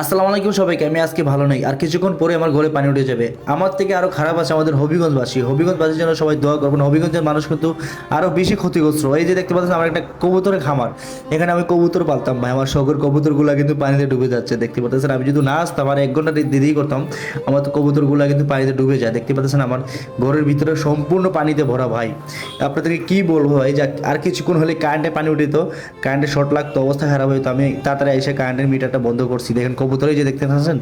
আসসালামু আলাইকুম সবাইকে, আমি আজকে ভালো নেই। আর কিছুক্ষণ পরে আমার ঘরে পানি উঠে যাবে। আমার থেকে আরও খারাপ আছে আমাদের হবিগঞ্জবাসী। হবিগঞ্জবাসীর জন্য সবাই দোয়া করবেন। হবিগঞ্জের মানুষ কিন্তু আরও বেশি ক্ষতিগ্রস্ত। এই যে দেখতে পাচ্ছেন, আমার একটা কবুতরের খামার। এখানে আমি কবুতর পালতাম ভাই। আমার শখের কবুতরগুলো কিন্তু পানিতে ডুবে যাচ্ছে। দেখতে পাচ্ছেন, আমি যদি না আসতাম আর এক ঘণ্টা দেরি করতাম, আমার তো কবুতরগুলো কিন্তু পানিতে ডুবে যায়। দেখতে পাচ্ছেন, আমার ঘরের ভিতরে সম্পূর্ণ পানিতে ভরা ভাই। আপনাদেরকে কি বলব ভাই? যে আর কিছুক্ষণ হলে কারেন্টে পানি উঠিত। কারেন্টে শর্ট লাগতো, অবস্থা খারাপ হইতো। আমি তাড়াতাড়ি এসে কারেন্টের মিটারটা বন্ধ করছি। দেখেন কবুতরে যে দেখতে পাচ্ছেন,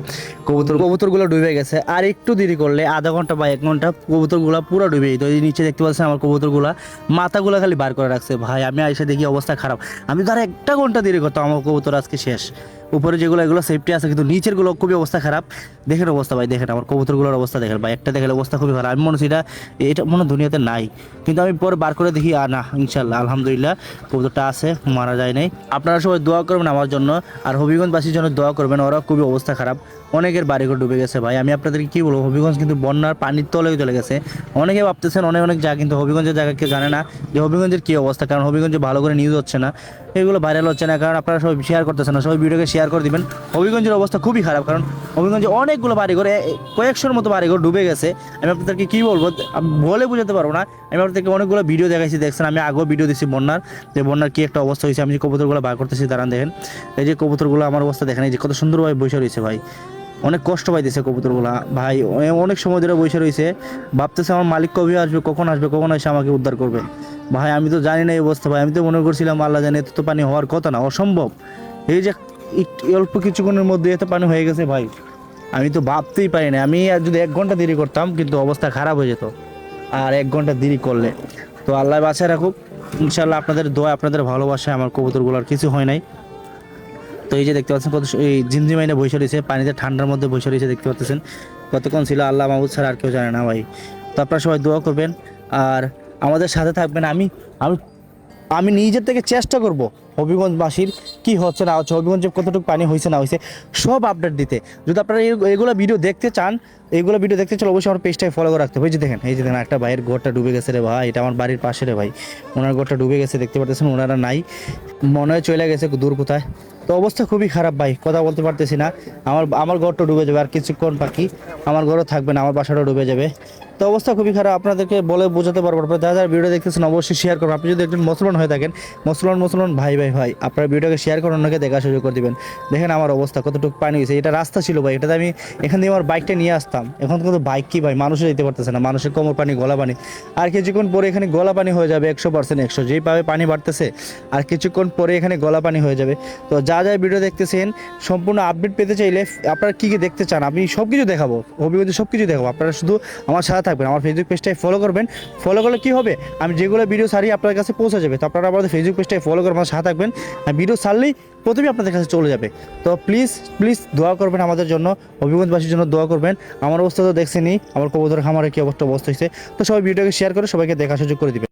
কবুতর কবুতরগুলো ডুবে গেছে। আর একটু দেরি করলে আধা ঘণ্টা বা এক ঘণ্টা কবুতরগুলো পুরো ডুবে যেত। এই নিচে দেখতে পাচ্ছেন আমার কবুতরগুলো, মাথাগুলো খালি বার করে রাখছে। ভাই, আমি এসে দেখি অবস্থা খারাপ। আমি আর একটা ঘণ্টা দেরি করতাম আমার কবুতর আজকে শেষ। উপরে যেগুলো, এগুলো সেফটি আছে, কিন্তু নিচেরগুলো খুবই অবস্থা খারাপ। দেখেন অবস্থা ভাই, দেখেন আমার কবুতরগুলোর অবস্থা দেখেন ভাই, একটা দেখেন অবস্থা খুবই খারাপ। আমি মনে হচ্ছে এটা এটা মনে দুনিয়াতে নাই। কিন্তু আমি পরে বার করে দেখি আর ইনশাল্লাহ আলহামদুলিল্লাহ, কবুতরটা আছে, মারা যায় নাই। আপনারা সবাই দোয়া করবেন আমার জন্য, আর হবিগঞ্জবাসীর জন্য দোয়া করবেন, ওরা খুবই অবস্থা খারাপ। অনেকের বাড়িঘর ডুবে গেছে ভাই, আমি আপনাদেরকে কি বলব, হবিগঞ্জ কিন্তু বন্যার পানির তলেও চলে গেছে। অনেকে ভাবতেছেন, অনেক অনেক জায়গা, কিন্তু হবিগঞ্জের জায়গা কেউ জানে না যে হবিগঞ্জের কী অবস্থা, কারণ হবিগঞ্জে ভালো করে নিউজ হচ্ছে না। এগুলো ভাইরাল হচ্ছে না, কারণ আপনারা সবাই শেয়ার করতেছেন না, সবাই ভিডিওকে শেয়ার করে দিবেন। হবিগঞ্জের অবস্থা খুবই খারাপ, কারণ হবিগঞ্জে অনেকগুলো বাড়িঘর কয়েকশোর মতো বাড়িঘর ডুবে গেছে। আমি আপনাদেরকে কি বলব বলে বোঝাতে পারব না। আমি আপনাদেরকে অনেকগুলো ভিডিও দেখাইছি, দেখছেন, আমি আগেও ভিডিও দিচ্ছি বন্যার, যে বন্যার কি একটা অবস্থা হয়েছে। আমি যে কবুতরগুলো বার করতেছি, দাঁড়ান দেখেন। এই যে কবুতরগুলো আমার অবস্থা দেখেন, এই যে কত সুন্দরভাবে বসে রয়েছে ভাই। অনেক কষ্ট পাইতেছে কবুতরগুলা। ভাই অনেক সময় ধরে বসে রয়েছে। ভাবতেছে আমার মালিক কবে আসবে, কখন আসবে, কখন এসে আমাকে উদ্ধার করবে। ভাই, আমি তো জানি না এই অবস্থা, ভাই। আমি তো মনে করছিলাম, আল্লাহ জানে, এত তো পানি হওয়ার কথা না, অসম্ভব। এই যে অল্প কিছুক্ষণের মধ্যে এত পানি হয়ে গেছে ভাই। আমি তো ভাবতেই পারি না আমি আর যদি এক ঘণ্টা দেরি করতাম, কিন্তু অবস্থা খারাপ হয়ে যেত। আর এক ঘণ্টা দেরি করলে। তো আল্লাহ বাঁচায় রাখুক। ইনশাল্লাহ আপনাদের দোয়া, আপনাদের ভালোবাসায় আমার কবুতরগুলোর কিছু হয় নাই। তো এই যে দেখতে পাচ্ছেন, কত এই ঝিমঝিমাইনে বসে রয়েছে। পানিতে ঠান্ডার মধ্যে বসে রয়েছে দেখতে পাচ্ছেন কতক্ষণ ছিল আল্লাহ মাহবুদ ছাড়া আর কেউ জানে না ভাই। তো আপনারা সবাই দোয়া করবেন। আর আমাদের সাথে থাকবেন আমি। আমি আমি নিজের থেকে চেষ্টা করব হবিগঞ্জবাসীর কি হচ্ছে না হচ্ছে, হবিগঞ্জে কতটুকু পানি হয়েছে না হয়েছে, সব আপডেট দিতে। যদি আপনারা এগুলো ভিডিও দেখতে চান, এগুলো ভিডিও দেখতে চান অবশ্যই আমার পেজটাকে ফলো করে রাখতে হবে। যে দেখেন, এই যে দেখেন, একটা ভাইয়ের ঘরটা ডুবে গেছে রে ভাই, এটা আমার বাড়ির পাশে রে ভাই। ওনার ঘরটা ডুবে গেছে, দেখতে পারতেছেন, ওনারা নাই। মনে হয় চলে গেছে, দূর কোথায়? তো অবস্থা খুবই খারাপ ভাই, কথা বলতে পারতেছি না। আমার আমার ঘরটা ডুবে যাবে আর কিছুক্ষণ বাকি। আমার ঘরও থাকবে না, আমার বাসাটাও ডুবে যাবে। তো অবস্থা খুবই খারাপ, আপনাদেরকে বলে বোঝাতে পারব। আপনারা যারা যারা ভিডিও দেখতেছেন, অবশ্যই শেয়ার করবেন আপনি যদি একজন মুসলমান হয়ে থাকেন, মুসলমান মুসলমান, ভাই ভাই ভাই, আপনার ভিডিওকে শেয়ার করে অন্যকে দেখা সুযোগ করে দিবেন। দেখেন আমার অবস্থা, কতটুকু পানি হয়েছে এটা রাস্তা ছিল ভাই, এটাতে আমি এখান দিয়ে আমার বাইকটা নিয়ে আসতাম। এখন কিন্তু বাইক কি ভাই, মানুষও যেতে পারতেছে না। মানুষের কোমর পানি, গলা পানি। আর কিছুক্ষণ পরে এখানে গলা পানি হয়ে যাবে একশো পার্সেন্ট একশো। যেইভাবে পানি বাড়তেছে, আর কিছুক্ষণ পরে এখানে গলা পানি হয়ে যাবে। তো যা যা ভিডিও দেখতেছেন, সম্পূর্ণ আপডেট পেতে চাইলে আপনারা কী কী দেখতে চান? আমি সব কিছু দেখাবো, অভিজ্ঞতা সব কিছু দেখাবো। আপনারা শুধু আমার সাথে থাকবেন, আমার ফেসবুক পেজটায় ফলো করবেন। ফলো করলে কী হবে? আমি যেগুলো ভিডিও সারি আপনার কাছে পৌঁছে যাবে। তো আপনারা আমাদের ফেসবুক পেজটায় ফলো করে আমার সাথে থাকবেন। আর ভিডিও সারলেই প্রথমেই আপনাদের কাছে চলে যাবে। তো প্লিজ প্লিজ দোয়া করবেন আমাদের জন্য অভিগঞ্জবাসীর জন্য দোয়া করবেন। আমার অবস্থা তো দেখছেনি আমার কবুতর খামারে কী অবস্থা অবস্থা হয়েছে। তো সবাই ভিডিওকে শেয়ার করে সবাইকে দেখা সুযোগ করে দিবেন।